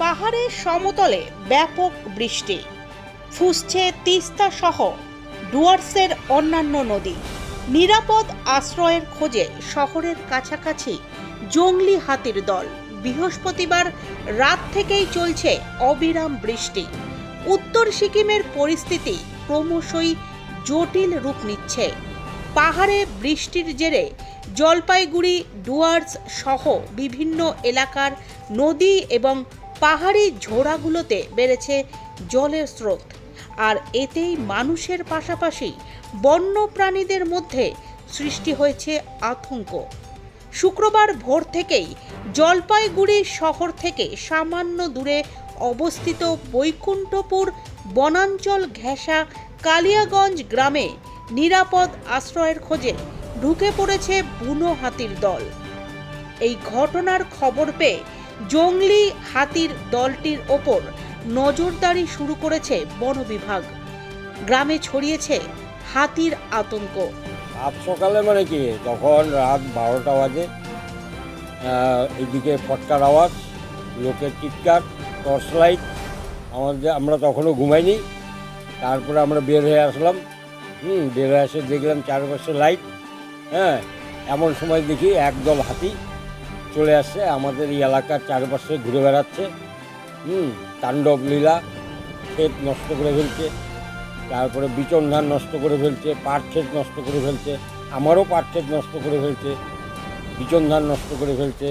পাহাড়ের সমতলে ব্যাপক বৃষ্টি। ফুসছে তিস্তা সহ ডুয়ার্সের অন্যান্য নদী। নিরাপদ আশ্রয়ের খোঁজে শহরের কাছাকাছি জঙ্গলি হাতির দল। বৃহস্পতিবার রাত থেকেই চলছে অবিরাম বৃষ্টি। উত্তর সিকিমের পরিস্থিতি ক্রমশই জটিল রূপ নিচ্ছে। পাহাড়ে বৃষ্টির জেরে জলপাইগুড়ি, ডুয়ার্স সহ বিভিন্ন এলাকার নদী এবং পাহাড়ি ঝোড়াগুলোতে বেড়েছে জলের স্রোত। আর এতেই মানুষের পাশাপাশি বন্য প্রাণীদের মধ্যে সৃষ্টি হয়েছে আতঙ্ক। শুক্রবার ভোর থেকেই জলপাইগুড়ি শহর থেকে সামান্য দূরে অবস্থিত বৈকুণ্ঠপুর বনাঞ্চল ঘেঁষা কালিয়াগঞ্জ গ্রামে নিরাপদ আশ্রয়ের খোঁজে ঢুকে পড়েছে বুনো হাতির দল। এই ঘটনার খবর পেয়ে জঙ্গলি হাতির দলটির ওপর নজরদারি শুরু করেছে বন বিভাগ। গ্রামে ছড়িয়েছে হাতির আতঙ্ক। আজ সকালে মানে কি তখন রাত বারোটা বাজে আহ, এইদিকে ফটকার আওয়াজ লোকের চিৎকার টর্চ লাইট আমাদের আমরা তখনও ঘুমাইনি। তারপরে আমরা বের হয়ে আসলাম। হুম বের হয়ে এসে দেখলাম চারপাশে লাইট। হ্যাঁ এমন সময় দেখি একদল হাতি চলে আসছে আমাদের এই এলাকার চারপাশে ঘুরে বেড়াচ্ছে। হুম তাণ্ডব লীলা ক্ষেত নষ্ট করে ফেলছে তারপরে বিচন ধান নষ্ট করে ফেলছে পাট ক্ষেত নষ্ট করে ফেলছে আমারও পাট ক্ষেত নষ্ট করে ফেলছে বিচন ধান নষ্ট করে ফেলছে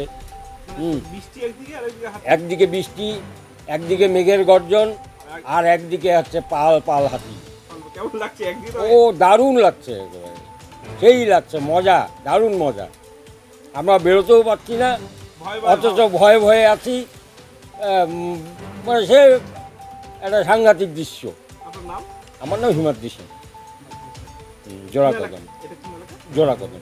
হুম। একদিকে বৃষ্টি একদিকে মেঘের গর্জন আর একদিকে হচ্ছে পাল পাল হাতি। ও দারুণ লাগছে। সেই লাগছে মজা দারুণ মজা। আমরা বেরোতেও পারছি না অথচ ভয়ে ভয়ে আছি। মানে সে একটা সাংঘাতিক দৃশ্য। আমার নাম হিমাদ্রি সিং জোড়া কদম। জোড়া কদম।